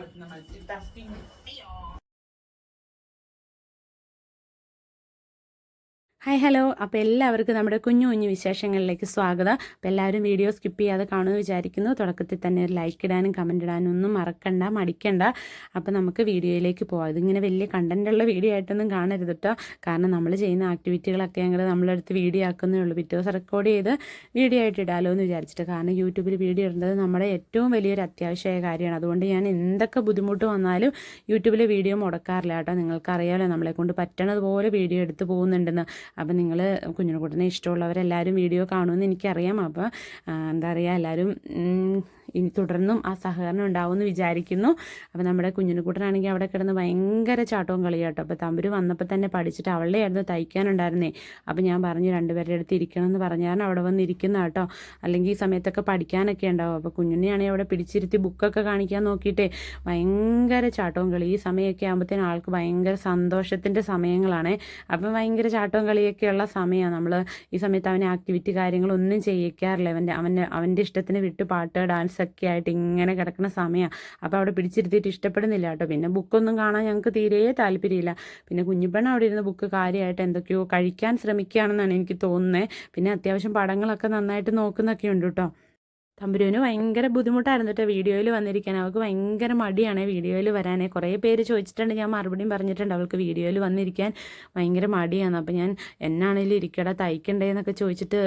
hora. Ele tipo, tá fininho. Hi hello അപ്പോൾ എല്ലാവർക്കും നമ്മുടെ കുഞ്ഞു കുഞ്ഞു വിശേഷങ്ങളിലേക്ക് സ്വാഗതം. അപ്പോൾ എല്ലാവരും വീഡിയോ സ്കിപ്പ് ചെയ്യാതെ കാണുമെന്ന് വിചാരിക്കുന്നു. തുടക്കത്തിൽ തന്നെ ഒരു ലൈക്ക് ഇടാനും കമന്റ് ഇടാനും ഒന്നും മറക്കണ്ട മടിക്കണ്ട. അപ്പോൾ നമുക്ക് വീഡിയോയിലേക്ക് പോകാം ഇതിങ്ങനെ വലിയ കണ്ടന്റുള്ള വീഡിയോ ആയിട്ടൊന്നും കാണരുത് കേട്ടോ കാരണം നമ്മൾ ചെയ്യുന്ന ആക്ടിവിറ്റികളൊക്കെ ഞങ്ങൾ നമ്മളെടുത്ത് വീഡിയോ ആക്കുന്നേ ഉള്ളൂ. പിറ്റേ ദിവസം റെക്കോർഡ് ചെയ്ത് വീഡിയോ ആയിട്ട് ഇടാലോ എന്ന് വിചാരിച്ചിട്ട്. കാരണം യൂട്യൂബിൽ വീഡിയോ ഇടുന്നത് നമ്മുടെ ഏറ്റവും വലിയൊരു അത്യാവശ്യമായ കാര്യമാണ്. അതുകൊണ്ട് ഞാൻ എന്തൊക്കെ ബുദ്ധിമുട്ട് വന്നാലും യൂട്യൂബിലെ വീഡിയോ മുടക്കാറില്ല കേട്ടോ നിങ്ങൾക്കറിയാമല്ലോ നമ്മളെക്കൊണ്ട് പറ്റണതുപോലെ വീഡിയോ എടുത്ത് പോകുന്നുണ്ടെന്ന്. അപ്പം നിങ്ങൾ കുഞ്ഞിനെക്കുട്ടനെ ഇഷ്ടമുള്ളവരെല്ലാവരും വീഡിയോ കാണുമെന്ന് എനിക്കറിയാം. അപ്പോൾ എന്താ പറയുക എല്ലാവരും ഇനി തുടർന്നും ആ സഹകരണം ഉണ്ടാവുമെന്ന് വിചാരിക്കുന്നു. അപ്പോൾ നമ്മുടെ കുഞ്ഞിനെക്കുട്ടനാണെങ്കിൽ അവിടെ കിടന്ന് ഭയങ്കര ചാട്ടവും കളിയാട്ടോ അപ്പോൾ തമ്പുരു വന്നപ്പോൾ തന്നെ പഠിച്ചിട്ട് അവളുടെ ആയിരുന്നു തയ്ക്കാനുണ്ടായിരുന്നേ. അപ്പോൾ ഞാൻ പറഞ്ഞു രണ്ടുപേരുടെ അടുത്ത് ഇരിക്കണം എന്ന് പറഞ്ഞാൽ അവിടെ വന്ന് ഇരിക്കുന്ന കേട്ടോ. അല്ലെങ്കിൽ ഈ സമയത്തൊക്കെ പഠിക്കാനൊക്കെ ഉണ്ടാവും. അപ്പോൾ കുഞ്ഞിനെയാണെങ്കിൽ അവിടെ പിടിച്ചിരുത്തി ബുക്കൊക്കെ കാണിക്കാൻ നോക്കിയിട്ടേ ഭയങ്കര ചാട്ടവും കളി ഈ സമയമൊക്കെ ആകുമ്പോഴത്തേനും ആൾക്ക് ഭയങ്കര സന്തോഷത്തിന്റെ സമയങ്ങളാണ്. അപ്പം ഭയങ്കര ചാട്ടവും കളിയൊക്കെയുള്ള സമയമാണ്. നമ്മൾ ഈ സമയത്ത് അവനെ ആക്ടിവിറ്റി കാര്യങ്ങളൊന്നും ചെയ്യിക്കാറില്ല. അവന്റെ അവന്റെ അവന്റെ ഇഷ്ടത്തിന് വിട്ട് പാട്ട് ഡാൻസ് ഒക്കെ ആയിട്ട് ഇങ്ങനെ കിടക്കുന്ന സമയമാണ് അപ്പോൾ അവിടെ പിടിച്ചിരുത്തിയിട്ട് ഇഷ്ടപ്പെടുന്നില്ല കേട്ടോ. പിന്നെ ബുക്കൊന്നും കാണാൻ ഞങ്ങൾക്ക് തീരെ താല്പര്യമില്ല. പിന്നെ കുഞ്ഞിപ്പെണ്ണ അവിടെ ഇരുന്ന് ബുക്ക് കാര്യമായിട്ട് എന്തൊക്കെയോ കഴിക്കാൻ ശ്രമിക്കുകയാണെന്നാണ് എനിക്ക് തോന്നുന്നത് പിന്നെ അത്യാവശ്യം പടങ്ങളൊക്കെ നന്നായിട്ട് നോക്കുന്നൊക്കെ ഉണ്ട് കേട്ടോ. തമ്പുരുവിന് ഭയങ്കര ബുദ്ധിമുട്ടായിരുന്നു കേട്ടോ വീഡിയോയിൽ വന്നിരിക്കാൻ. അവൾക്ക് ഭയങ്കര മടിയാണ് വീഡിയോയിൽ വരാനേ. കുറേ പേര് ചോദിച്ചിട്ടുണ്ട്. ഞാൻ മറുപടിയും പറഞ്ഞിട്ടുണ്ട് അവൾക്ക് വീഡിയോയിൽ വന്നിരിക്കാൻ. ഭയങ്കര മടിയാണ്. അപ്പോൾ ഞാൻ എന്നാണേലും ഇരിക്കട തയ്ക്കണ്ടേ എന്നൊക്കെ ചോദിച്ചിട്ട്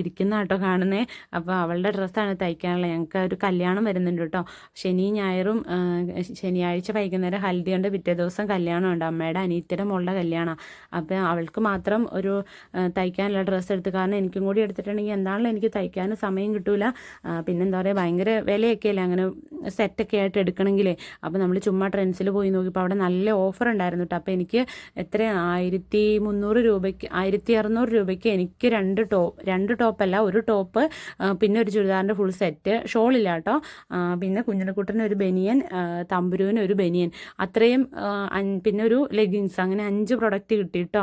ഇരിക്കുന്ന കേട്ടോ കാണുന്നേ. അപ്പോൾ അവളുടെ ഡ്രസ്സാണ് തയ്ക്കാനുള്ളത്. ഞങ്ങൾക്ക് ഒരു കല്യാണം വരുന്നുണ്ട് കേട്ടോ ശനി ഞായറും ശനിയാഴ്ച വൈകുന്നേരം ഹൽദിയുണ്ട് പിറ്റേ ദിവസം കല്യാണമുണ്ട്. അമ്മയുടെ അനിയത്തിയുടെ മോളുടെ കല്യാണം. അപ്പോൾ അവൾക്ക് മാത്രം ഒരു തയ്ക്കാനുള്ള ഡ്രസ്സ് എടുത്ത്. കാരണം എനിക്കും കൂടി എടുത്തിട്ടുണ്ടെങ്കിൽ എന്താണല്ലോ എനിക്ക് തയ്ക്കാനും സമയം കിട്ടൂല. പിന്നെന്താ പറയുക ഭയങ്കര വിലയൊക്കെ അല്ലേ അങ്ങനെ സെറ്റൊക്കെ ആയിട്ട് എടുക്കണമെങ്കിലേ അപ്പോൾ നമ്മൾ ചുമ്മാ ട്രെൻഡ്സിൽ പോയി നോക്കിയപ്പോൾ അവിടെ നല്ല ഓഫർ ഉണ്ടായിരുന്നു കേട്ടോ അപ്പോൾ എനിക്ക് എത്ര ആയിരത്തി മുന്നൂറ് രൂപയ്ക്ക് ആയിരത്തി അറുന്നൂറ് രൂപയ്ക്ക് എനിക്ക് രണ്ട് ടോപ്പ് രണ്ട് ടോപ്പല്ല ഒരു ടോപ്പ് പിന്നെ ഒരു ചുരിദാറിന്റെ ഫുൾ സെറ്റ് ഷോളില്ല കേട്ടോ പിന്നെ കുഞ്ഞിനക്കുട്ടന് ഒരു ബനിയൻ തമ്പുരുവിന് ഒരു ബനിയൻ. അത്രയും പിന്നെ ഒരു ലെഗിങ്സ് അങ്ങനെ അഞ്ച് പ്രൊഡക്റ്റ് കിട്ടി കേട്ടോ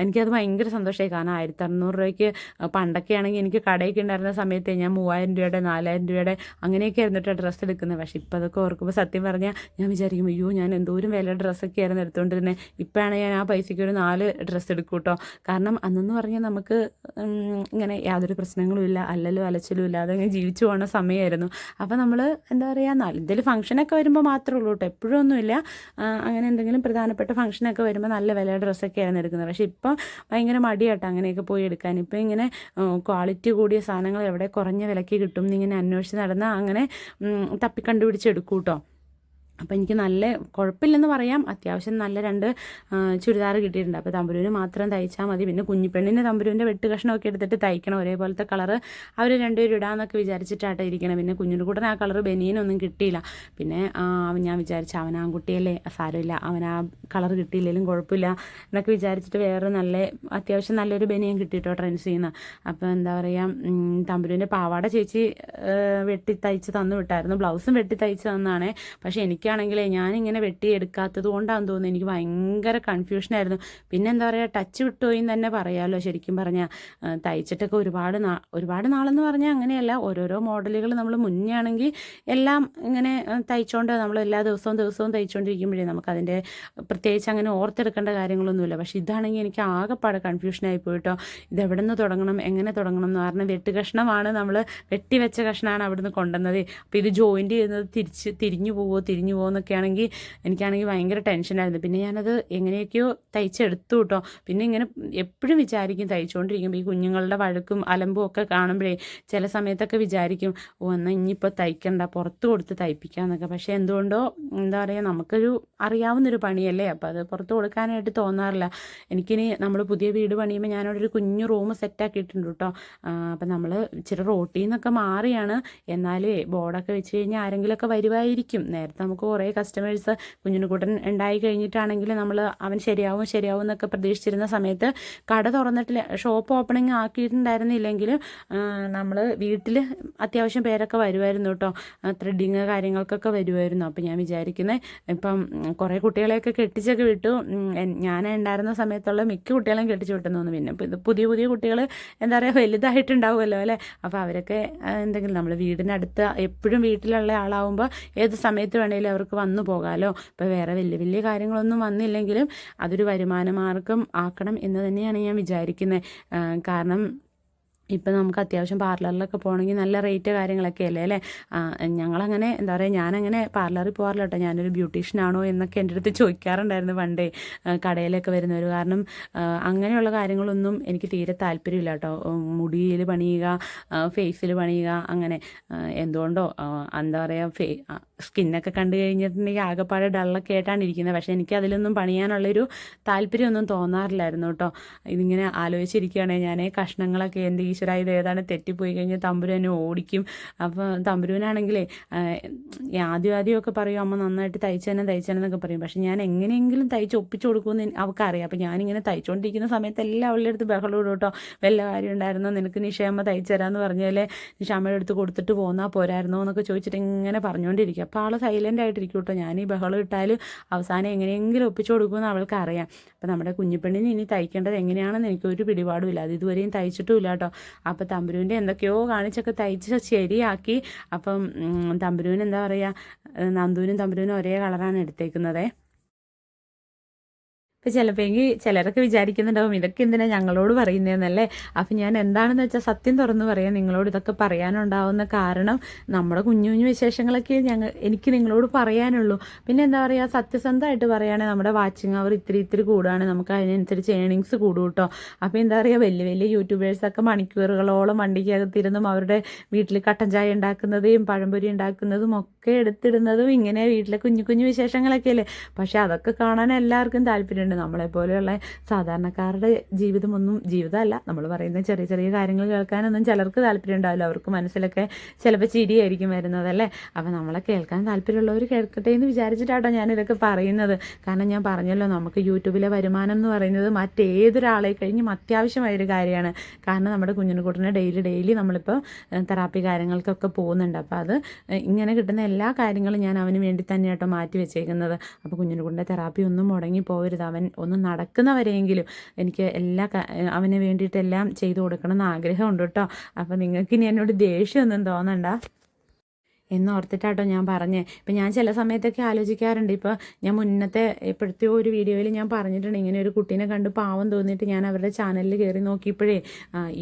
എനിക്കത് ഭയങ്കര സന്തോഷമായി കാരണം ആയിരത്തി അറുന്നൂറ് രൂപയ്ക്ക് പണ്ടൊക്കെ ആണെങ്കിൽ എനിക്ക് കടയൊക്കെ ഉണ്ടായിരുന്ന സമയത്ത് ഞാൻ മൂവായിരം രൂപയുടെ നാലായിരം രൂപയുടെ അങ്ങനെയൊക്കെ ആയിരുന്നിട്ട് ഡ്രസ്സ് എടുക്കുന്നത്. പക്ഷേ ഇപ്പോൾ അതൊക്കെ ഓർക്കുമ്പോൾ സത്യം പറഞ്ഞാൽ ഞാൻ വിചാരിക്കും അയ്യോ ഞാൻ എന്തോരം വില ഡ്രസ്സൊക്കെ ആയിരുന്നു എടുത്തുകൊണ്ടിരുന്നത് ഇപ്പോഴാണ് ഞാൻ ആ പൈസയ്ക്ക് ഒരു നാല് ഡ്രസ്സ് എടുക്കും കേട്ടോ കാരണം അന്നെന്ന് പറഞ്ഞാൽ നമുക്ക് ഇങ്ങനെ യാതൊരു പ്രശ്നങ്ങളും ഇല്ല. അല്ലല്ലോ അലച്ചിലും ഇല്ലാതെ അതങ്ങനെ ജീവിച്ചു പോകുന്ന സമയമായിരുന്നു അപ്പോൾ നമ്മൾ എന്താ പറയുക നാല് എന്തെങ്കിലും ഫംഗ്ഷനൊക്കെ വരുമ്പോൾ മാത്രമേ ഉള്ളൂ കേട്ടോ എപ്പോഴും ഒന്നുമില്ല. അങ്ങനെ എന്തെങ്കിലും പ്രധാനപ്പെട്ട ഫംഗ്ഷനൊക്കെ വരുമ്പോൾ നല്ല വില ഡ്രസ്സൊക്കെ ആയിരുന്നു എടുക്കുന്നത്. പക്ഷേ ഇപ്പം ഭയങ്കര മടിയാട്ടോ അങ്ങനെയൊക്കെ പോയി എടുക്കാൻ. ഇപ്പം ഇങ്ങനെ ക്വാളിറ്റി കൂടിയ സാധനങ്ങൾ എവിടെ കുറഞ്ഞ വിലയ്ക്ക് കിട്ടും? എന്നിങ്ങനെ അന്വേഷിച്ച് നടന്ന് അങ്ങനെ ഉം, തപ്പി കണ്ടുപിടിച്ച് എടുക്കും കേട്ടോ അപ്പോൾ എനിക്ക് നല്ല കുഴപ്പമില്ലെന്ന് പറയാം. അത്യാവശ്യം നല്ല രണ്ട് ചുരിദാർ കിട്ടിയിട്ടുണ്ട്. അപ്പോൾ തമ്പുരുവിന് മാത്രം തയ്ച്ചാൽ മതി. പിന്നെ കുഞ്ഞിപ്പെണ്ണിന് തമ്പുരുവിന്റെ വെട്ട് കഷ്ണമൊക്കെ എടുത്തിട്ട് തയ്ക്കണം. ഒരേപോലത്തെ കളറ് അവർ രണ്ടുപേരും ഇടാമെന്നൊക്കെ വിചാരിച്ചിട്ടാട്ടോ ഇരിക്കണം. പിന്നെ കുഞ്ഞിന് കൂടെ ആ കളർ ബനിയനൊന്നും കിട്ടിയില്ല. പിന്നെ ഞാൻ വിചാരിച്ചു അവൻ ആൺകുട്ടിയല്ലേ സാരമില്ല. അവൻ ആ കളർ കിട്ടിയില്ലെങ്കിലും കുഴപ്പമില്ല എന്നൊക്കെ വിചാരിച്ചിട്ട് വേറെ നല്ല അത്യാവശ്യം നല്ലൊരു ബനിയൻ കിട്ടിയിട്ടോ ട്രെൻസ് ചെയ്യുന്ന അപ്പോൾ എന്താ പറയുക തമ്പുരുവിന്റെ പാവാട ചേച്ചി വെട്ടി തയ്ച്ച് തന്നു വിട്ടായിരുന്നു. ബ്ലൗസും വെട്ടി തയ്ച്ച് തന്നാണേ. പക്ഷേ എനിക്കാണെങ്കിലേ ഞാനിങ്ങനെ വെട്ടി എടുക്കാത്തത് കൊണ്ടാണെന്ന് തോന്നുന്നു. എനിക്ക് ഭയങ്കര കൺഫ്യൂഷനായിരുന്നു പിന്നെ എന്താ പറയുക ടച്ച് വിട്ടുപോയി തന്നെ പറയാമല്ലോ ശരിക്കും പറഞ്ഞാൽ തയ്ച്ചിട്ടൊക്കെ ഒരുപാട് നാ ഒരുപാട് നാളെന്ന് പറഞ്ഞാൽ അങ്ങനെയല്ല. ഓരോരോ മോഡലുകൾ നമ്മൾ മുന്നേ ആണെങ്കിൽ എല്ലാം ഇങ്ങനെ തയ്ച്ചുകൊണ്ട് നമ്മൾ എല്ലാ ദിവസവും ദിവസവും തയ്ച്ചുകൊണ്ടിരിക്കുമ്പോഴേ നമുക്കതിന്റെ പ്രത്യേകിച്ച് അങ്ങനെ ഓർത്തെടുക്കേണ്ട കാര്യങ്ങളൊന്നുമില്ല. പക്ഷേ ഇതാണെങ്കിൽ എനിക്ക് ആകെപ്പാടെ കൺഫ്യൂഷനായി പോയിട്ടോ ഇത് എവിടെ നിന്ന് തുടങ്ങണം എങ്ങനെ തുടങ്ങണം എന്ന് പറഞ്ഞാൽ വെട്ട് കഷ്ണമാണ് നമ്മൾ വെട്ടിവെച്ച കഷ്ണമാണ് അവിടുന്ന് കൊണ്ടുവന്നത്. അപ്പോൾ ഇത് ജോയിന്റ് ചെയ്യുന്നത് തിരിച്ച് തിരിഞ്ഞു പോവോ തിരിഞ്ഞു പോവോ എന്നൊക്കെ ആണെങ്കിൽ എനിക്കാണെങ്കിൽ ഭയങ്കര ടെൻഷനായിരുന്നു. പിന്നെ ഞാനത് എങ്ങനെയൊക്കെയോ തയ്ച്ചെടുത്തു കേട്ടോ. പിന്നെ ഇങ്ങനെ എപ്പോഴും വിചാരിക്കും തയ്ച്ചുകൊണ്ടിരിക്കുമ്പോൾ ഈ കുഞ്ഞുങ്ങളുടെ വഴക്കും അലമ്പും ഒക്കെ കാണുമ്പോഴേ ചില സമയത്തൊക്കെ വിചാരിക്കും ഓ എന്നാൽ ഇനിയിപ്പോൾ തയ്ക്കണ്ട പുറത്ത് കൊടുത്ത് തയ്പ്പിക്കാമെന്നൊക്കെ. പക്ഷേ എന്തുകൊണ്ടോ എന്താ പറയുക നമുക്കൊരു അറിയാവുന്നൊരു പണിയല്ലേ? അപ്പോൾ അത് പുറത്ത് കൊടുക്കാനായിട്ട് തോന്നാറില്ല. എനിക്കിനി നമ്മൾ പുതിയ വീട് പണിയുമ്പോൾ ഞാനവിടെ ഒരു കുഞ്ഞു റൂം സെറ്റാക്കിയിട്ടുണ്ട് കേട്ടോ. അപ്പം നമ്മൾ ഇച്ചിരി റോട്ടിൽ നിന്നൊക്കെ മാറിയാണ്. എന്നാലേ ബോർഡൊക്കെ വെച്ച് കഴിഞ്ഞാൽ ആരെങ്കിലുമൊക്കെ വരുമായിരിക്കും നേരത്തെ നമുക്ക് കുറേ കസ്റ്റമേഴ്സ് കുഞ്ഞിനുകൂട്ടൻ ഉണ്ടായി കഴിഞ്ഞിട്ടാണെങ്കിൽ നമ്മൾ അവൻ ശരിയാവും ശരിയാവും എന്നൊക്കെ പ്രതീക്ഷിച്ചിരുന്ന സമയത്ത് കട തുറന്നിട്ടില്ല ഷോപ്പ് ഓപ്പണിങ് ആക്കിയിട്ടുണ്ടായിരുന്നില്ലെങ്കിൽ നമ്മൾ വീട്ടിൽ അത്യാവശ്യം പേരൊക്കെ വരുമായിരുന്നു കേട്ടോ. ത്രെഡിങ് കാര്യങ്ങൾക്കൊക്കെ വരുമായിരുന്നു അപ്പോൾ ഞാൻ വിചാരിക്കുന്നത് ഇപ്പം കുറേ കുട്ടികളെയൊക്കെ കെട്ടിച്ചൊക്കെ വിട്ടു. ഞാൻ ഉണ്ടായിരുന്ന സമയത്തുള്ള മിക്ക കുട്ടികളെയും കെട്ടിച്ച് വിട്ടെന്ന് തോന്നുന്നു. പിന്നെ പുതിയ പുതിയ കുട്ടികൾ എന്താ പറയുക വലുതായിട്ടുണ്ടാവുമല്ലോ അല്ലേ? അപ്പോൾ അവരൊക്കെ എന്തെങ്കിലും നമ്മൾ വീടിനടുത്ത് എപ്പോഴും വീട്ടിലുള്ള ആളാവുമ്പോൾ ഏത് സമയത്ത് വേണേലും അവർക്ക് വന്നു പോകാമല്ലോ ഇപ്പോൾ വേറെ വലിയ വലിയ കാര്യങ്ങളൊന്നും വന്നില്ലെങ്കിലും അതൊരു വരുമാന മാർഗം ആക്കണം എന്ന് തന്നെയാണ് ഞാൻ വിചാരിക്കുന്നത് കാരണം ഇപ്പം നമുക്ക് അത്യാവശ്യം പാർലറിലൊക്കെ പോകണമെങ്കിൽ നല്ല റേറ്റ് കാര്യങ്ങളൊക്കെ അല്ലേ അല്ലേ? ഞങ്ങളങ്ങനെ എന്താ പറയുക ഞാനങ്ങനെ പാർലറിൽ പോകാറില്ല കേട്ടോ. ഞാനൊരു ബ്യൂട്ടീഷ്യനാണോ എന്നൊക്കെ എന്റെ അടുത്ത് ചോദിക്കാറുണ്ടായിരുന്നു പണ്ടേ. കടയിലൊക്കെ വരുന്നവർ കാരണം അങ്ങനെയുള്ള കാര്യങ്ങളൊന്നും എനിക്ക് തീരെ താല്പര്യമില്ല കേട്ടോ. മുടിയിൽ പണിയുക ഫേസിൽ പണിയുക അങ്ങനെ. എന്തുകൊണ്ടോ എന്താ പറയുക ഫേ സ്കിന്നൊക്കെ കണ്ടു കഴിഞ്ഞിട്ടുണ്ടെങ്കിൽ ആകെപ്പാടെ ഡള്ളൊക്കെ ആയിട്ടാണ് ഇരിക്കുന്നത്. പക്ഷേ എനിക്ക് അതിലൊന്നും പണിയാനുള്ളൊരു താല്പര്യമൊന്നും തോന്നാറില്ലായിരുന്നു കേട്ടോ. ഇതിങ്ങനെ ആലോചിച്ചിരിക്കുകയാണെങ്കിൽ ഞാൻ കഷ്ണങ്ങളൊക്കെ എന്ത് ഈശ്വര ഇത് ഏതാണ്? തെറ്റിപ്പോയി കഴിഞ്ഞാൽ തമ്പുരുവിനെ ഓടിക്കും. അപ്പോൾ തമ്പുരുവിനാണെങ്കിലേ ആദ്യം ആദ്യമൊക്കെ പറയും അമ്മ നന്നായിട്ട് തയ്ച്ചേനെ തയ്ച്ചേനെന്നൊക്കെ പറയും. പക്ഷെ ഞാൻ എങ്ങനെയെങ്കിലും തയ്ച്ച് ഒപ്പിച്ചു കൊടുക്കുമെന്ന് അവൾക്കറിയാം. അപ്പോൾ ഞാനിങ്ങനെ തയ്ച്ചുകൊണ്ടിരിക്കുന്ന സമയത്തെല്ലാം അവളുടെ അടുത്ത് ബഹളം ഇടും കേട്ടോ. വല്ല കാര്യം ഉണ്ടായിരുന്നോ? നിനക്ക് നിഷേമ തയ്ച്ചു തരാമെന്ന് പറഞ്ഞാലേ നിഷാമ്മയുടെ അടുത്ത് കൊടുത്തിട്ട് പോന്നാൽ പോരായിരുന്നോ? എന്നൊക്കെ ചോദിച്ചിട്ട് ഇങ്ങനെ പറഞ്ഞുകൊണ്ടിരിക്കും അപ്പോൾ ആൾ സൈലന്റ് ആയിട്ടിരിക്കും കേട്ടോ. ഞാൻ ഈ ബഹളം ഇട്ടാൽ അവസാനം എങ്ങനെയെങ്കിലും ഒപ്പിച്ചു കൊടുക്കുമെന്ന് അവൾക്ക് അറിയാം അപ്പോൾ നമ്മുടെ കുഞ്ഞിപ്പെണ്ണിന് ഇനി തയ്ക്കേണ്ടത് എങ്ങനെയാണെന്ന് എനിക്ക് ഒരു പിടിപാടുമില്ല. അത് ഇതുവരെയും തയ്ച്ചിട്ടുമില്ല കേട്ടോ. അപ്പോൾ തമ്പുരുവിന്റെ എന്തൊക്കെയോ കാണിച്ചൊക്കെ തയ്ച്ച് ശരിയാക്കി. അപ്പം തമ്പുരുവിന് എന്താ പറയുക നന്ദുവിനും തമ്പുരുവിനും ഒരേ കളറാണ് എടുത്തേക്കുന്നത്. ഇപ്പം ചിലപ്പോഴെങ്കിൽ ചിലരൊക്കെ വിചാരിക്കുന്നുണ്ടാവും ഇതൊക്കെ എന്തിനാ ഞങ്ങളോട് പറയുന്നതെന്നല്ലേ അപ്പം ഞാൻ എന്താണെന്ന് വെച്ചാൽ സത്യം തുറന്നു പറയാം നിങ്ങളോട് ഇതൊക്കെ പറയാനുണ്ടാവുന്ന കാരണം നമ്മുടെ കുഞ്ഞു കുഞ്ഞു വിശേഷങ്ങളൊക്കെ ഞങ്ങൾ എനിക്ക് നിങ്ങളോട് പറയാനുള്ളൂ. പിന്നെ എന്താ പറയുക സത്യസന്ധമായിട്ട് പറയുകയാണെങ്കിൽ നമ്മുടെ വാച്ചിങ് അവർ ഇത്തിരി ഇത്തിരി കൂടുകയാണ് നമുക്ക് അതിനനുസരിച്ച് ഏണിങ്സ് കൂടും കേട്ടോ അപ്പോൾ എന്താ പറയുക വലിയ വലിയ യൂട്യൂബേഴ്സൊക്കെ മണിക്കൂറുകളോളം വണ്ടിക്കകത്തിരുന്നും അവരുടെ വീട്ടിൽ കട്ടൻ ചായ ഉണ്ടാക്കുന്നതും പഴംപൊരി ഉണ്ടാക്കുന്നതും ഒക്കെ എടുത്തിടുന്നതും ഇങ്ങനെ വീട്ടിലെ കുഞ്ഞു കുഞ്ഞു വിശേഷങ്ങളൊക്കെ അല്ലേ പക്ഷെ അതൊക്കെ കാണാൻ എല്ലാവർക്കും താല്പര്യമുണ്ട് നമ്മളെപ്പോലെയുള്ള സാധാരണക്കാരുടെ ജീവിതമൊന്നും ജീവിതമല്ല. നമ്മൾ പറയുന്ന ചെറിയ ചെറിയ കാര്യങ്ങൾ കേൾക്കാനൊന്നും ചിലർക്ക് താല്പര്യം ഉണ്ടാവില്ല. അവർക്ക് മനസ്സിലൊക്കെ ചിലപ്പോൾ ചിരിയായിരിക്കും വരുന്നതല്ലേ അപ്പോൾ നമ്മളെ കേൾക്കാൻ താല്പര്യമുള്ളവർ കേൾക്കട്ടെ എന്ന് വിചാരിച്ചിട്ടാട്ടോ ഞാനിതൊക്കെ പറയുന്നത്. കാരണം ഞാൻ പറഞ്ഞല്ലോ നമുക്ക് യൂട്യൂബിലെ വരുമാനം എന്ന് പറയുന്നത് മറ്റേതൊരാളെ കഴിഞ്ഞും അത്യാവശ്യമായൊരു കാര്യമാണ്. കാരണം നമ്മുടെ കുഞ്ഞിനെക്കൂട്ടിനെ ഡെയിലി ഡെയിലി നമ്മളിപ്പോൾ തെറാപ്പി കാര്യങ്ങൾക്കൊക്കെ പോകുന്നുണ്ട്. അപ്പോൾ അത് ഇങ്ങനെ കിട്ടുന്ന എല്ലാ കാര്യങ്ങളും ഞാൻ അവന് വേണ്ടി തന്നെ മാറ്റി വെച്ചേക്കുന്നത്. അപ്പോൾ കുഞ്ഞിനെക്കൂട്ടിന്റെ തെറാപ്പി ഒന്നും മുടങ്ങി പോകരുത് അവൻ ഒന്ന് നടക്കുന്നവരെയെങ്കിലും എനിക്ക് എല്ലാ അവന് വേണ്ടിയിട്ടെല്ലാം ചെയ്തു കൊടുക്കണം എന്ന് ആഗ്രഹമുണ്ട് കേട്ടോ. അപ്പോൾ നിങ്ങൾക്ക് ഇനി എന്നോട് ദേഷ്യമൊന്നും തോന്നണ്ട. എന്നോർത്തിട്ടാട്ടോ ഞാൻ പറഞ്ഞേ. ഇപ്പം ഞാൻ ചില സമയത്തൊക്കെ ആലോചിക്കാറുണ്ട്. ഇപ്പോൾ ഞാൻ മുന്നത്തെ ഇപ്പോഴത്തെ ഒരു വീഡിയോയിൽ ഞാൻ പറഞ്ഞിട്ടുണ്ട്. ഇങ്ങനെ ഒരു കുട്ടീനെ കണ്ട് പാവം തോന്നിയിട്ട് ഞാൻ അവരുടെ ചാനലിൽ കയറി നോക്കിയപ്പോഴേ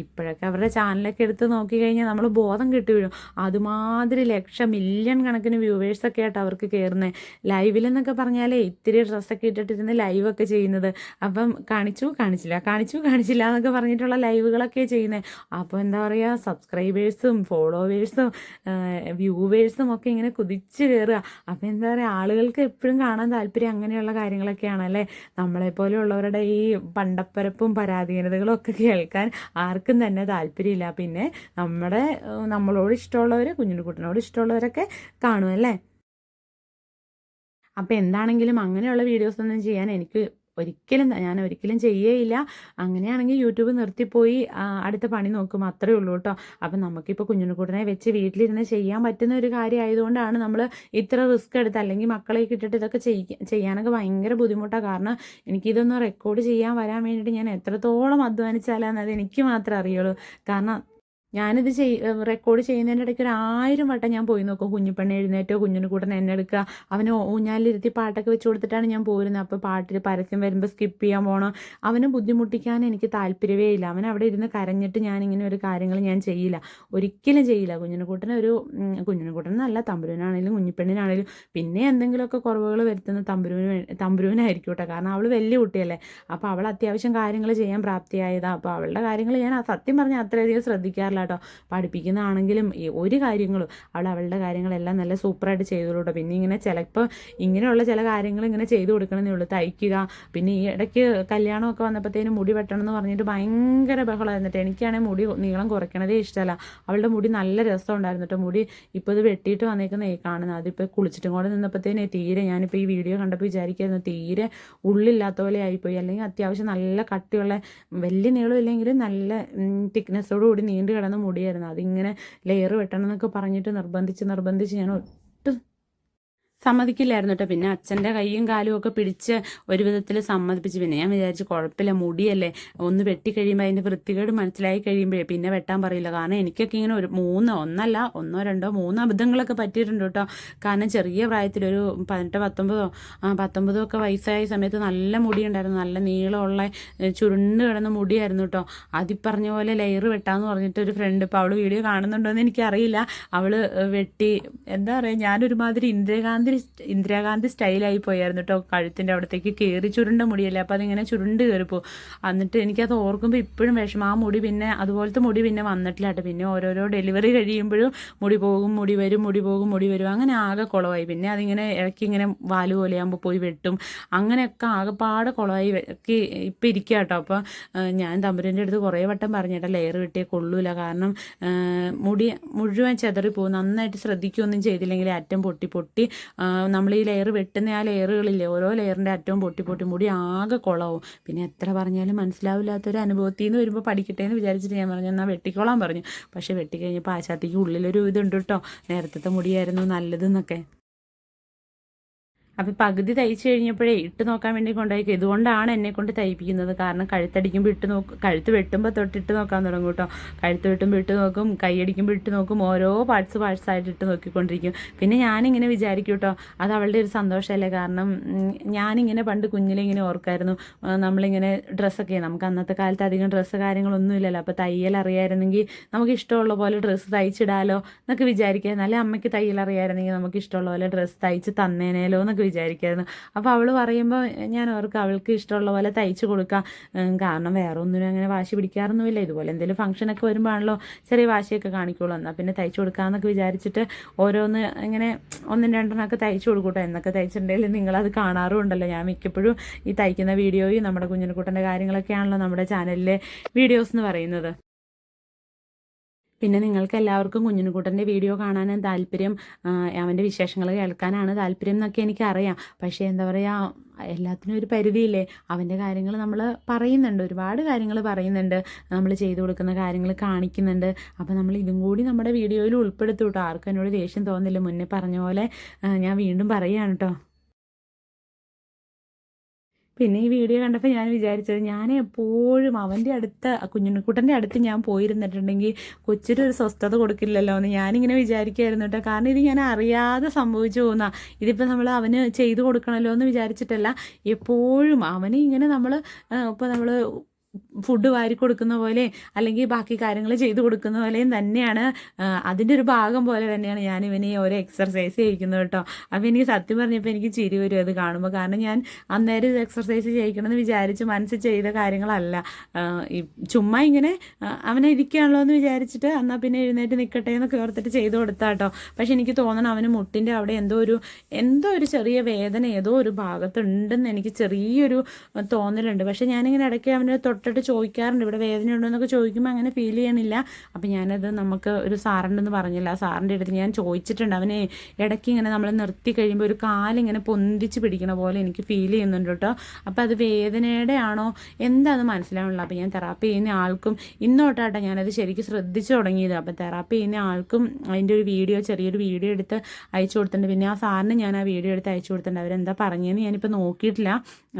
ഇപ്പോഴൊക്കെ അവരുടെ ചാനലൊക്കെ എടുത്ത് നോക്കി കഴിഞ്ഞാൽ നമ്മൾ ബോധം കിട്ടി വീഴും. അതുമാതിരി ലക്ഷം മില്യൺ കണക്കിന് വ്യൂവേഴ്സൊക്കെ ആയിട്ട് അവർക്ക് കയറുന്നത് ലൈവിലെന്നൊക്കെ പറഞ്ഞാലേ ഇത്തിരി ഡ്രസ്സൊക്കെ ഇട്ടിട്ടിരുന്ന് ലൈവൊക്കെ ചെയ്യുന്നത്. അപ്പം കാണിച്ചു കാണിച്ചില്ല കാണിച്ചു കാണിച്ചില്ല എന്നൊക്കെ പറഞ്ഞിട്ടുള്ള ലൈവുകളൊക്കെ ചെയ്യുന്നത് അപ്പോൾ എന്താ പറയുക സബ്സ്ക്രൈബേഴ്സും ഫോളോവേഴ്സും വ്യൂവേഴ്സും ഒക്കെ ഇങ്ങനെ കുതിച്ച് കയറുക അപ്പോൾ എന്താ പറയുക ആളുകൾക്ക് എപ്പോഴും കാണാൻ താല്പര്യം അങ്ങനെയുള്ള കാര്യങ്ങളൊക്കെയാണ് അല്ലേ നമ്മളെപ്പോലെയുള്ളവരുടെ ഈ പണ്ടപ്പരപ്പും പരാധീനതകളും ഒക്കെ കേൾക്കാൻ ആർക്കും തന്നെ താല്പര്യമില്ല. പിന്നെ നമ്മുടെ നമ്മളോട് ഇഷ്ടമുള്ളവർ കുഞ്ഞിനുകുട്ടനോട് ഇഷ്ടമുള്ളവരൊക്കെ കാണുമല്ലേ അപ്പോൾ എന്താണെങ്കിലും അങ്ങനെയുള്ള വീഡിയോസ് ഒന്നും ചെയ്യാൻ എനിക്ക് ഒരിക്കലും ഞാൻ ഒരിക്കലും ചെയ്യേയില്ല. അങ്ങനെയാണെങ്കിൽ യൂട്യൂബ് നിർത്തിപ്പോയി അടുത്ത പണി നോക്കും. അത്രേ ഉള്ളൂ കേട്ടോ. അപ്പം നമുക്കിപ്പോൾ കുഞ്ഞിനുകൂട്ടനെ വെച്ച് വീട്ടിലിരുന്ന് ചെയ്യാൻ പറ്റുന്ന ഒരു കാര്യം ആയതുകൊണ്ടാണ് നമ്മൾ ഇത്ര റിസ്ക് എടുത്ത് അല്ലെങ്കിൽ മക്കളെ കിട്ടിയിട്ട് ഇതൊക്കെ ചെയ്യാനൊക്കെ ഭയങ്കര ബുദ്ധിമുട്ടാണ് കാരണം എനിക്കിതൊന്ന് റെക്കോർഡ് ചെയ്യാൻ വരാൻ വേണ്ടിയിട്ട് ഞാൻ എത്രത്തോളം അധ്വാനിച്ചാലാന്നത് എനിക്ക് മാത്രമേ അറിയുള്ളൂ. കാരണം ഞാനിത് ചെയ് റെക്കോർഡ് ചെയ്യുന്നതിന്റെ ഇടയ്ക്ക് ഒരു ആയിരം വട്ടം ഞാൻ പോയി നോക്കും. കുഞ്ഞിപ്പെണ്ണ എഴുന്നേറ്റോ കുഞ്ഞിന് കൂടെ എന്നെ എടുക്കുക. അവന് ഊഞ്ഞാലിരുത്തി പാട്ടൊക്കെ വെച്ച് കൊടുത്തിട്ടാണ് ഞാൻ പോരുന്നത്. അപ്പോൾ പാട്ടിൽ പരസ്യം വരുമ്പോൾ സ്കിപ്പ് ചെയ്യാൻ പോകണം അവനെ ബുദ്ധിമുട്ടിക്കാൻ എനിക്ക് താല്പര്യമേ ഇല്ല. അവൻ അവിടെ ഇരുന്ന് കരഞ്ഞിട്ട് ഞാൻ ഇങ്ങനെ ഒരു കാര്യങ്ങൾ ഞാൻ ചെയ്യില്ല. ഒരിക്കലും ചെയ്യില്ല. കുഞ്ഞിനെ കൂട്ടന് ഒരു ഉം, കുഞ്ഞിനെ കൂട്ടനല്ല തമ്പുരുവിനാണെങ്കിലും കുഞ്ഞിപ്പെണ്ണിനാണെങ്കിലും പിന്നെ എന്തെങ്കിലുമൊക്കെ കുറവുകൾ വരുത്തുന്ന തമ്പുരുവിന് തമ്പുരുവിനായിരിക്കും കേട്ടോ. കാരണം അവൾ വലിയ കുട്ടിയല്ലേ. അപ്പോൾ അവൾ അത്യാവശ്യം കാര്യങ്ങൾ ചെയ്യാൻ പ്രാപ്തിയായതാണ് അപ്പോൾ അവളുടെ കാര്യങ്ങൾ ഞാൻ സത്യം പറഞ്ഞാൽ അത്രയധികം ശ്രദ്ധിക്കാറില്ല. കേട്ടോ പഠിപ്പിക്കുന്നതാണെങ്കിലും ഒരു കാര്യങ്ങളും അവൾ അവളുടെ കാര്യങ്ങളെല്ലാം നല്ല സൂപ്പറായിട്ട് ചെയ്തോളൂ പിന്നെ ഇങ്ങനെ ചിലപ്പോൾ ഇങ്ങനെയുള്ള ചില കാര്യങ്ങൾ ഇങ്ങനെ ചെയ്തു കൊടുക്കണമെന്നേ ഉള്ളൂ. തയ്ക്കുക പിന്നെ ഈ ഇടയ്ക്ക് കല്യാണമൊക്കെ വന്നപ്പോഴത്തേനും മുടി വെട്ടണം എന്ന് പറഞ്ഞിട്ട് ഭയങ്കര ബഹളം എന്നിട്ട് എനിക്കാണെങ്കിൽ മുടി നീളം കുറയ്ക്കണതേ ഇഷ്ടമല്ല. അവളുടെ മുടി നല്ല രസമുണ്ടായിരുന്നു കേട്ടോ മുടി ഇപ്പോൾ ഇത് വെട്ടിയിട്ട് വന്നേക്കുന്ന കാണുന്നത്. അതിപ്പോൾ കുളിച്ചിട്ടും കൂടെ നിന്നപ്പോഴത്തേനെ തീരെ ഞാനിപ്പോൾ ഈ വീഡിയോ കണ്ടപ്പോൾ വിചാരിക്കായിരുന്നു തീരെ ഉള്ളില്ലാത്ത പോലെ ആയിപ്പോയി. അല്ലെങ്കിൽ അത്യാവശ്യം നല്ല കട്ടിയുള്ള വലിയ നീളമില്ലെങ്കിലും നല്ല തിക്നെസ്സോടു കൂടി നീണ്ടു കിടന്ന മുടിയായിരുന്നു. അതിങ്ങനെ ലെയർ വെട്ടണം എന്നൊക്കെ പറഞ്ഞിട്ട് നിർബന്ധിച്ച് നിർബന്ധിച്ച് ഞാൻ സമ്മതിക്കില്ലായിരുന്നു കേട്ടോ പിന്നെ അച്ഛന്റെ കൈയും കാലും ഒക്കെ പിടിച്ച് ഒരു വിധത്തിൽ സമ്മതിപ്പിച്ച്. പിന്നെ ഞാൻ വിചാരിച്ചു കുഴപ്പമില്ല മുടിയല്ലേ? ഒന്ന് വെട്ടി കഴിയുമ്പോൾ അതിന്റെ വൃത്തികേട് മനസ്സിലായി കഴിയുമ്പോഴേ പിന്നെ വെട്ടാൻ പറയില്ല. കാരണം എനിക്കൊക്കെ ഇങ്ങനെ ഒരു മൂന്ന് ഒന്നല്ല ഒന്നോ രണ്ടോ മൂന്നോ അബദ്ധങ്ങളൊക്കെ പറ്റിയിട്ടുണ്ട് കേട്ടോ കാരണം ചെറിയ പ്രായത്തിൽ ഒരു പതിനെട്ട് പത്തൊമ്പതോ ആ, പത്തൊമ്പതോ ഒക്കെ വയസ്സായ സമയത്ത് നല്ല മുടി ഉണ്ടായിരുന്നു നല്ല നീളമുള്ള ചുരുണ്ട് കിടന്ന മുടിയായിരുന്നു കേട്ടോ അതി പറഞ്ഞ പോലെ ലെയർ വെട്ടാന്ന് പറഞ്ഞിട്ട് ഒരു ഫ്രണ്ട് ഇപ്പോൾ അവൾ വീഡിയോ കാണുന്നുണ്ടോ എന്ന് എനിക്കറിയില്ല അവൾ വെട്ടി എന്താ പറയുക ഞാനൊരുമാതിരി ഇന്ദിരാഗാന്ധി ഇന്ദിരാഗാന്ധി സ്റ്റൈലായി പോയായിരുന്നു കേട്ടോ കഴുത്തിന്റെ അവിടത്തേക്ക് കയറി ചുരുണ്ട മുടിയല്ലേ? അപ്പോൾ അതിങ്ങനെ ചുരുണ്ട് കയറിപ്പോ എന്നിട്ട് എനിക്കത് ഓർക്കുമ്പോൾ ഇപ്പോഴും വിഷമം. ആ മുടി പിന്നെ അതുപോലത്തെ മുടി പിന്നെ വന്നിട്ടില്ല കേട്ടോ പിന്നെ ഓരോരോ ഡെലിവറി കഴിയുമ്പോഴും മുടി പോകും മുടി വരും മുടി പോകും മുടി വരും. അങ്ങനെ ആകെ കുളമായി പിന്നെ അതിങ്ങനെ ഇടയ്ക്ക് ഇങ്ങനെ വാൽ പോലെയാകുമ്പോൾ പോയി വെട്ടും. അങ്ങനെയൊക്കെ ആകെപ്പാടെ കുളമായി ഒക്കെ ഇപ്പം ഇരിക്കുക കേട്ടോ അപ്പോൾ ഞാൻ തമ്പുരന്റെ അടുത്ത് കുറേ വട്ടം പറഞ്ഞേട്ടാ ലെയർ വെട്ടിയേ കൊള്ളൂല. കാരണം മുടി മുഴുവൻ ചെതറി പോകും നന്നായിട്ട് ശ്രദ്ധിക്കുകയൊന്നും ചെയ്തില്ലെങ്കിൽ അറ്റം പൊട്ടി പൊട്ടി നമ്മൾ ഈ ലെയർ വെട്ടുന്ന ആ ലെയറുകളില്ലേ ഓരോ ലെയറിന്റെ അറ്റവും പൊട്ടി പൊട്ടി മുടി ആകെ കുളവും. പിന്നെ എത്ര പറഞ്ഞാലും മനസ്സിലാവില്ലാത്തൊരു അനുഭവത്തിൽ നിന്ന് വരുമ്പോൾ പഠിക്കട്ടെ എന്ന് വിചാരിച്ചിട്ട് ഞാൻ പറഞ്ഞു എന്നാൽ വെട്ടിക്കോളാൻ പറഞ്ഞു. പക്ഷേ വെട്ടിക്കഴിഞ്ഞപ്പോൾ ആശാത്തിക്ക് ഉള്ളിലൊരു ഇതുണ്ട് കേട്ടോ നേരത്തെ മുടിയായിരുന്നു നല്ലതെന്നൊക്കെ അപ്പം പകുതി തയ്ച്ചു കഴിഞ്ഞപ്പോഴേ ഇട്ട് നോക്കാൻ വേണ്ടി കൊണ്ടുപോയി ഇതുകൊണ്ടാണ് എന്നെ കൊണ്ട് തയ്പ്പിക്കുന്നത്. കാരണം കഴുത്തടിക്കുമ്പോൾ ഇട്ട് നോക്ക് കഴുത്ത് വെട്ടുമ്പോൾ തൊട്ട് ഇട്ട് നോക്കാൻ തുടങ്ങും കേട്ടോ. കഴുത്ത് വെട്ടുമ്പോൾ ഇട്ട് നോക്കും കൈയടിക്കുമ്പോൾ ഇട്ട് നോക്കും ഓരോ പാർട്സ് പാർട്സ് ആയിട്ട് ഇട്ട് നോക്കിക്കൊണ്ടിരിക്കും. പിന്നെ ഞാനിങ്ങനെ വിചാരിക്കും കേട്ടോ അത് അവളുടെ ഒരു സന്തോഷമല്ലേ? കാരണം ഞാനിങ്ങനെ പണ്ട് കുഞ്ഞിലെ ഇങ്ങനെ ഓർക്കായിരുന്നു നമ്മളിങ്ങനെ ഡ്രസ്സൊക്കെ നമുക്ക് അന്നത്തെ കാലത്ത് അധികം ഡ്രസ്സ് കാര്യങ്ങളൊന്നും ഇല്ലല്ലോ അപ്പോൾ തയ്യൽ അറിയായിരുന്നെങ്കിൽ നമുക്ക് ഇഷ്ടമുള്ള പോലെ ഡ്രസ്സ് തയ്ച്ചിടാലോ എന്നൊക്കെ വിചാരിക്കുക. നല്ല അമ്മയ്ക്ക് തയ്യൽ അറിയായിരുന്നെങ്കിൽ നമുക്ക് ഇഷ്ടമുള്ള പോലെ ഡ്രസ്സ് തയ്ച്ച് തന്നേനേലോ എന്നൊക്കെ വിചാരിക്കായിരുന്നു. അപ്പോൾ അവൾ പറയുമ്പോൾ ഞാൻ അവർക്ക് അവൾക്ക് ഇഷ്ടമുള്ള പോലെ തയ്ച്ച് കൊടുക്കാം. കാരണം വേറെ ഒന്നിനും അങ്ങനെ വാശി പിടിക്കാറൊന്നുമില്ല. ഇതുപോലെ എന്തെങ്കിലും ഫംഗ്ഷനൊക്കെ വരുമ്പോഴാണല്ലോ ചെറിയ വാശിയൊക്കെ കാണിക്കുള്ളൂ. എന്നാൽ പിന്നെ തയ്ച്ചു കൊടുക്കാമെന്നൊക്കെ വിചാരിച്ചിട്ട് ഓരോന്ന് ഇങ്ങനെ ഒന്നും രണ്ടെണ്ണമൊക്കെ തയ്ച്ചു കൊടുക്കൂട്ടോ. എന്നൊക്കെ തയ്ച്ചിട്ടുണ്ടെങ്കിൽ നിങ്ങളത് കാണാറുമുണ്ടല്ലോ. ഞാൻ മിക്കപ്പോഴും ഈ തയ്ക്കുന്ന വീഡിയോയും നമ്മുടെ കുഞ്ഞിനെക്കുട്ടന്റെ കാര്യങ്ങളൊക്കെയാണല്ലോ നമ്മുടെ ചാനലിലെ വീഡിയോസ് എന്ന് പറയുന്നത്. പിന്നെ നിങ്ങൾക്ക് എല്ലാവർക്കും കുഞ്ഞിനുകൂട്ടന്റെ വീഡിയോ കാണാനും താല്പര്യം അവന്റെ വിശേഷങ്ങൾ കേൾക്കാനാണ് താല്പര്യം എന്നൊക്കെ എനിക്കറിയാം. പക്ഷേ എന്താ പറയുക എല്ലാത്തിനും ഒരു പരിധിയില്ലേ? അവന്റെ കാര്യങ്ങൾ നമ്മൾ പറയുന്നുണ്ട് ഒരുപാട് കാര്യങ്ങൾ പറയുന്നുണ്ട്. നമ്മൾ ചെയ്തു കൊടുക്കുന്ന കാര്യങ്ങൾ കാണിക്കുന്നുണ്ട്. അപ്പോൾ നമ്മൾ ഇതും കൂടി നമ്മുടെ വീഡിയോയിൽ ഉൾപ്പെടുത്തു കേട്ടോ. ആർക്കും എന്നോട് ദേഷ്യം തോന്നില്ല. മുന്നേ പറഞ്ഞ പോലെ ഞാൻ വീണ്ടും പറയുകയാണ് കേട്ടോ. പിന്നെ ഈ വീഡിയോ കണ്ടപ്പോൾ ഞാൻ വിചാരിച്ചത് ഞാൻ എപ്പോഴും അവന്റെ അടുത്ത് കുഞ്ഞുണ്ണിക്കുട്ടന്റെ അടുത്ത് ഞാൻ പോയിരുന്നിട്ടുണ്ടെങ്കിൽ കൊച്ചിനൊരു സ്വസ്ഥത കൊടുക്കില്ലല്ലോ എന്ന് ഞാനിങ്ങനെ വിചാരിക്കുമായിരുന്നു കേട്ടോ. കാരണം ഇത് ഞാൻ അറിയാതെ സംഭവിച്ചു പോകുന്ന ഇതിപ്പോൾ നമ്മൾ അവന് ചെയ്തു കൊടുക്കണമല്ലോ എന്ന് വിചാരിച്ചിട്ടല്ല എപ്പോഴും അവനെ ഇങ്ങനെ നമ്മൾ ഇപ്പോൾ നമ്മൾ ഫുഡ് വാരി കൊടുക്കുന്ന പോലെ അല്ലെങ്കിൽ ബാക്കി കാര്യങ്ങൾ ചെയ്തു കൊടുക്കുന്ന പോലെയും തന്നെയാണ്. അതിന്റെ ഒരു ഭാഗം പോലെ തന്നെയാണ് ഞാൻ ഇവനെ ഓരോ എക്സർസൈസ് ചെയ്യിക്കുന്നത് കേട്ടോ. അപ്പോൾ എനിക്ക് സത്യം പറഞ്ഞപ്പോൾ എനിക്ക് ചിരി വരും അത് കാണുമ്പോൾ കാരണം ഞാൻ അന്നേരം എക്സർസൈസ് ചെയ്യിക്കണമെന്ന് വിചാരിച്ച് മനസ്സിൽ ചെയ്ത കാര്യങ്ങളല്ല. ചുമ്മാ ഇങ്ങനെ അവനെ ഇരിക്കുകയാണല്ലോ എന്ന് വിചാരിച്ചിട്ട് എന്നാൽ പിന്നെ എഴുന്നേറ്റ് നിൽക്കട്ടെ എന്നൊക്കെ ഓർത്തിട്ട് ചെയ്തു കൊടുത്താ കേട്ടോ. പക്ഷെ എനിക്ക് തോന്നണം അവന് മുട്ടിന്റെ അവിടെ എന്തോ ഒരു എന്തോ ഒരു ചെറിയ വേദന ഏതോ ഒരു ഭാഗത്തുണ്ടെന്ന് എനിക്ക് ചെറിയൊരു തോന്നലുണ്ട്. പക്ഷെ ഞാനിങ്ങനെ ഇടയ്ക്ക് അവനെ തൊട്ടിട്ട് ചോദിക്കാറുണ്ട് ഇവിടെ വേദന ഉണ്ടോ എന്നൊക്കെ ചോദിക്കുമ്പോൾ അങ്ങനെ ഫീൽ ചെയ്യണില്ല. അപ്പം ഞാനത് നമുക്ക് ഒരു സാറുണ്ടെന്ന് പറഞ്ഞില്ല. സാറിന്റെ അടുത്ത് ഞാൻ ചോദിച്ചിട്ടുണ്ട്. അവനെ ഇടയ്ക്ക് ഇങ്ങനെ നമ്മൾ നിർത്തി കഴിയുമ്പോൾ ഒരു കാലിങ്ങനെ പൊന്തിച്ച് പിടിക്കണ പോലെ എനിക്ക് ഫീൽ ചെയ്യുന്നുണ്ട് കേട്ടോ. അപ്പോൾ അത് വേദനയുടെ ആണോ? എന്താ അത് മനസ്സിലാവണില്ല. അപ്പോൾ ഞാൻ തെറാപ്പി ചെയ്യുന്ന ആൾക്കും ഇന്നോട്ടാട്ടെ ഞാനത് ശരിക്കും ശ്രദ്ധിച്ചു തുടങ്ങിയത്. അപ്പോൾ തെറാപ്പി ചെയ്യുന്ന ആൾക്കും അതിന്റെ ഒരു വീഡിയോ ചെറിയൊരു വീഡിയോ എടുത്ത് അയച്ചു കൊടുത്തിട്ടുണ്ട്. പിന്നെ ആ സാറിന് ഞാൻ ആ വീഡിയോ എടുത്ത് അയച്ചു കൊടുത്തിട്ടുണ്ട്. അവരെന്താ പറഞ്ഞതെന്ന് ഞാനിപ്പോൾ നോക്കിയിട്ടില്ല.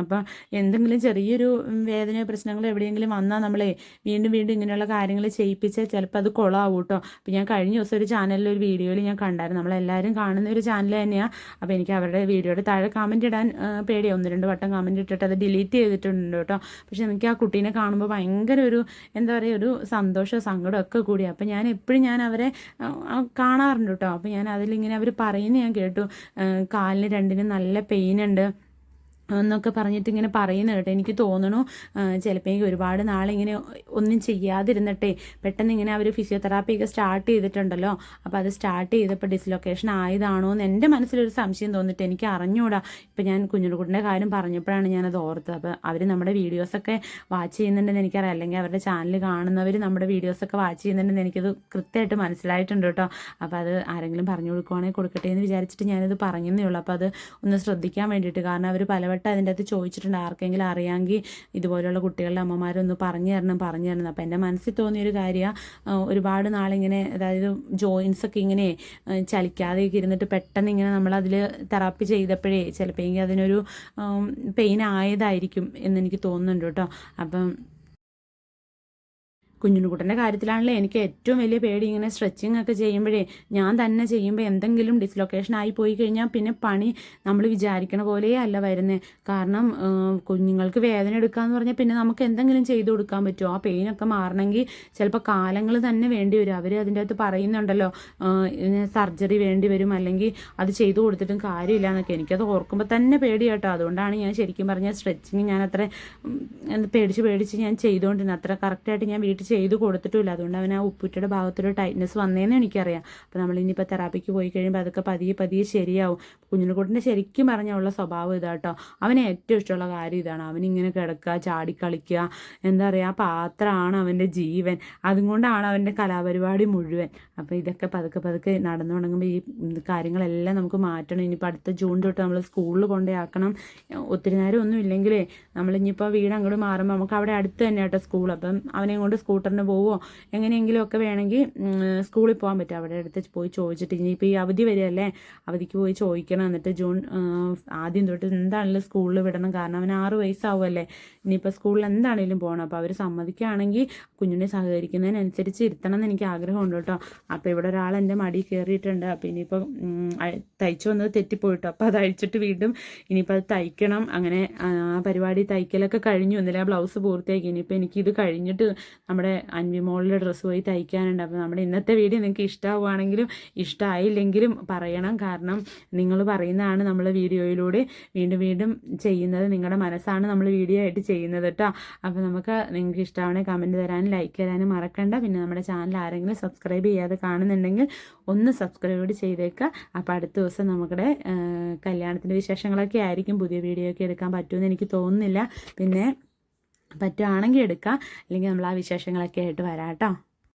അപ്പോൾ എന്തെങ്കിലും ചെറിയൊരു വേദനയോ പ്രശ്നങ്ങളോ എവിടെയെങ്കിലും വന്നാൽ നമ്മളെ വീണ്ടും വീണ്ടും ഇങ്ങനെയുള്ള കാര്യങ്ങൾ ചെയ്യിപ്പിച്ചാൽ ചിലപ്പോൾ അത് കുളമാവും കേട്ടോ അപ്പോൾ ഞാൻ കഴിഞ്ഞ ദിവസം ഒരു ചാനലിൽ ഒരു വീഡിയോയിൽ ഞാൻ കണ്ടായിരുന്നു. നമ്മളെല്ലാവരും കാണുന്ന ഒരു ചാനൽ തന്നെയാണ് അപ്പോൾ എനിക്ക് അവരുടെ വീഡിയോയുടെ താഴെ കമന്റ് ഇടാൻ പേടിയാണ് ഒന്ന് രണ്ട് വട്ടം കമന്റ് ഇട്ടിട്ട് അത് ഡിലീറ്റ് ചെയ്തിട്ടുണ്ട് കേട്ടോ. പക്ഷെ എനിക്ക് ആ കുട്ടീനെ കാണുമ്പോൾ ഭയങ്കര ഒരു എന്താ പറയുക ഒരു സന്തോഷവും സങ്കടവും ഒക്കെ കൂടി. അപ്പോൾ ഞാൻ എപ്പോഴും ഞാൻ അവരെ കാണാറുണ്ട് കേട്ടോ. അപ്പോൾ ഞാൻ അതിലിങ്ങനെ അവർ പറയുന്നത് ഞാൻ കേട്ടു. കാലിന് രണ്ടിനും നല്ല പെയിൻ ഉണ്ട്. എന്നൊക്കെ പറഞ്ഞിട്ട് ഇങ്ങനെ പറയുന്നത് കേട്ടോ. എനിക്ക് തോന്നണു ചിലപ്പോൾ എനിക്ക് ഒരുപാട് നാളിങ്ങനെ ഒന്നും ചെയ്യാതിരുന്നിട്ടേ പെട്ടെന്ന് ഇങ്ങനെ അവർ ഫിസിയോതെറാപ്പി ഒക്കെ സ്റ്റാർട്ട് ചെയ്തിട്ടുണ്ടല്ലോ. അപ്പോൾ അത് സ്റ്റാർട്ട് ചെയ്തപ്പോൾ ഡിസ്ലൊക്കേഷൻ ആയതാണോ എന്ന് എന്റെ മനസ്സിലൊരു സംശയം തോന്നിട്ട് എനിക്ക് അറിഞ്ഞൂടാ. ഇപ്പം ഞാൻ കുഞ്ഞുകുട്ടിന്റെ കാര്യം പറഞ്ഞപ്പോഴാണ് ഞാനത് ഓർത്തത്. അപ്പോൾ അവർ നമ്മുടെ വീഡിയോസൊക്കെ വാച്ച് ചെയ്യുന്നുണ്ടെന്ന് എനിക്കറിയാം. അല്ലെങ്കിൽ അവരുടെ ചാനൽ കാണുന്നവർ നമ്മുടെ വീഡിയോസൊക്കെ വാച്ച് ചെയ്യുന്നുണ്ടെന്ന് എനിക്കത് കൃത്യമായിട്ട് മനസ്സിലായിട്ടുണ്ട് കേട്ടോ. അപ്പോൾ അത് ആരെങ്കിലും പറഞ്ഞു കൊടുക്കുവാണെങ്കിൽ കൊടുക്കട്ടെ എന്ന് വിചാരിച്ചിട്ട് ഞാനത് പറഞ്ഞതേ ഉള്ളൂ. അപ്പോൾ അത് ഒന്ന് ശ്രദ്ധിക്കാൻ വേണ്ടിയിട്ട്. കാരണം അവർ പലവട്ടം പലവട്ടം അതിന്റെ അകത്ത് ചോദിച്ചിട്ടുണ്ട് ആർക്കെങ്കിലും അറിയാമെങ്കിൽ ഇതുപോലെയുള്ള കുട്ടികളുടെ അമ്മമാരൊന്ന് പറഞ്ഞു തരണം പറഞ്ഞു തരണം. അപ്പോൾ എന്റെ മനസ്സിൽ തോന്നിയൊരു കാര്യമാണ് ഒരുപാട് നാളിങ്ങനെ അതായത് ജോയിൻസ് ഒക്കെ ഇങ്ങനെ ചലിക്കാതെ ഇരുന്നിട്ട് പെട്ടെന്ന് ഇങ്ങനെ നമ്മളതിൽ തെറാപ്പി ചെയ്തപ്പോഴേ ചിലപ്പോൾ അതിനൊരു പെയിൻ ആയതായിരിക്കും എന്നെനിക്ക് തോന്നുന്നുണ്ട് കേട്ടോ. അപ്പം കുഞ്ഞുണ്ണിക്കുട്ടന്റെ കാര്യത്തിലാണല്ലോ എനിക്ക് ഏറ്റവും വലിയ പേടി ഇങ്ങനെ സ്ട്രെച്ചിങ് ഒക്കെ ചെയ്യുമ്പോഴേ. ഞാൻ തന്നെ ചെയ്യുമ്പോൾ എന്തെങ്കിലും ഡിസ്ലൊക്കേഷൻ ആയി പോയി കഴിഞ്ഞാൽ പിന്നെ പണി നമ്മൾ വിചാരിക്കണ പോലെ അല്ല വരുന്നത് കാരണം കുഞ്ഞുങ്ങൾക്ക് വേദന എടുക്കാന്ന് പറഞ്ഞാൽ പിന്നെ നമുക്ക് എന്തെങ്കിലും ചെയ്തു കൊടുക്കാൻ പറ്റുമോ ആ പെയിനൊക്കെ മാറണമെങ്കിൽ ചിലപ്പോൾ കാലങ്ങൾ തന്നെ വേണ്ടി വരും. അവർ അതിന്റെ അകത്ത് പറയുന്നുണ്ടല്ലോ സർജറി വേണ്ടി വരും അല്ലെങ്കിൽ അത് ചെയ്തു കൊടുത്തിട്ടും കാര്യമില്ല എന്നൊക്കെ എനിക്കത് ഓർക്കുമ്പോൾ തന്നെ പേടി കേട്ടോ അതുകൊണ്ടാണ് ഞാൻ ശരിക്കും പറഞ്ഞാൽ സ്ട്രെച്ചിങ് ഞാൻ അത്ര പേടിച്ച് പേടിച്ച് ഞാൻ ചെയ്തുകൊണ്ടിരുന്നത് അത്ര കറക്റ്റായിട്ട് ഞാൻ വീട്ടിൽ ചെയ്ത് കൊടുത്തിട്ടില്ല അതുകൊണ്ട് അവൻ ആ ഉപ്പുറ്റയുടെ ഭാഗത്തൊരു ടൈറ്റ്നസ് വന്നേന്ന് എനിക്കറിയാം. അപ്പോൾ നമ്മൾ ഇനിയിപ്പോൾ തെറാപ്പിക്ക് പോയി കഴിയുമ്പോൾ അതൊക്കെ പതിയെ പതിയെ ശരിയാവും. കുഞ്ഞിനെക്കുട്ടിന്റെ ശരിക്കും പറഞ്ഞുള്ള സ്വഭാവം ഇതാട്ടോ. അവന് ഏറ്റവും ഇഷ്ടമുള്ള കാര്യം ഇതാണ്. അവനിങ്ങനെ കിടക്കുക ചാടി കളിക്കുക എന്താ പറയുക പാത്രമാണ് അവന്റെ ജീവൻ. അതുകൊണ്ടാണ് അവന്റെ കലാപരിപാടി മുഴുവൻ. അപ്പോൾ ഇതൊക്കെ പതുക്കെ പതുക്കെ നടന്നു തുടങ്ങുമ്പോൾ ഈ കാര്യങ്ങളെല്ലാം നമുക്ക് മാറ്റണം. ഇനിയിപ്പോൾ അടുത്ത ജൂൺ തൊട്ട് നമ്മൾ സ്കൂളിൽ കൊണ്ടുപോയാക്കണം ഒത്തിരി നേരം ഒന്നും ഇല്ലെങ്കിലേ നമ്മളിനിയിപ്പോൾ വീട് അങ്ങോട്ട് മാറുമ്പോൾ നമുക്ക് അവിടെ അടുത്ത് തന്നെ കേട്ടോ സ്കൂൾ. അപ്പം അവനെ കൊണ്ട് സ്കൂട്ടറിന് പോവോ എങ്ങനെയെങ്കിലുമൊക്കെ വേണമെങ്കിൽ സ്കൂളിൽ പോകാൻ പറ്റും. അവിടെ അടുത്ത് പോയി ചോദിച്ചിട്ട് ഇനിയിപ്പോൾ ഈ അവധി വരികയല്ലേ അവധിക്ക് പോയി ചോദിക്കണം. എന്നിട്ട് ജൂൺ ആദ്യം തൊട്ട് എന്താണെങ്കിലും സ്കൂളിൽ വിടണം. കാരണം അവന് ആറ് വയസ്സാവുമല്ലേ. ഇനിയിപ്പോൾ സ്കൂളിൽ എന്താണെങ്കിലും പോകണം. അപ്പോൾ അവർ സമ്മതിക്കുകയാണെങ്കിൽ കുഞ്ഞിനെ സഹകരിക്കുന്നതിനനുസരിച്ച് ഇരുത്തണം എന്ന് എനിക്ക് ആഗ്രഹമുണ്ട് കേട്ടോ. അപ്പോൾ ഇവിടെ ഒരാൾ എന്റെ മടി കയറിയിട്ടുണ്ട്. അപ്പോൾ ഇനിയിപ്പോൾ തയ്ച്ചു വന്നത് തെറ്റിപ്പോയിട്ടോ. അപ്പോൾ അത് അഴിച്ചിട്ട് വീണ്ടും ഇനിയിപ്പോൾ അത് തയ്ക്കണം. അങ്ങനെ ആ പരിപാടി തയ്ക്കലൊക്കെ കഴിഞ്ഞു. ഇന്നലെ ആ ബ്ലൗസ് പൂർത്തിയാക്കി. ഇനിയിപ്പോൾ എനിക്കിത് കഴിഞ്ഞിട്ട് നമ്മുടെ അൻവിമോളിലെ ഡ്രസ്സ് പോയി തയ്ക്കാനുണ്ട്. അപ്പോൾ നമ്മുടെ ഇന്നത്തെ വീഡിയോ നിങ്ങൾക്ക് ഇഷ്ടമാവുകയാണെങ്കിലും ഇഷ്ടമായില്ലെങ്കിലും പറയണം. കാരണം നിങ്ങൾ പറയുന്നതാണ് നമ്മൾ വീഡിയോയിലൂടെ വീണ്ടും വീണ്ടും ചെയ്യുന്നത്. നിങ്ങളുടെ മനസ്സാണ് നമ്മൾ വീഡിയോ ആയിട്ട് ചെയ്യുന്നത് കേട്ടോ. അപ്പോൾ നമുക്ക് നിങ്ങൾക്ക് ഇഷ്ടമാണെങ്കിൽ കമന്റ് തരാനും ലൈക്ക് തരാനും മറക്കണ്ട. പിന്നെ നമ്മുടെ ചാനൽ ആരെങ്കിലും സബ്സ്ക്രൈബ് ചെയ്യാതെ കാണുന്നുണ്ടെങ്കിൽ ഒന്ന് സബ്സ്ക്രൈബ് കൂടി ചെയ്തേക്കുക അപ്പോൾ അടുത്ത ദിവസം നമ്മുടെ കല്യാണത്തിന്റെ വിശേഷങ്ങളൊക്കെ ആയിരിക്കും. പുതിയ വീഡിയോ ഒക്കെ എടുക്കാൻ പറ്റുമെന്ന് എനിക്ക് തോന്നുന്നില്ല. പിന്നെ പറ്റുവാണെങ്കിൽ എടുക്കാം. അല്ലെങ്കിൽ നമ്മൾ ആ വിശേഷങ്ങളൊക്കെ ആയിട്ട് വരാം കേട്ടോ.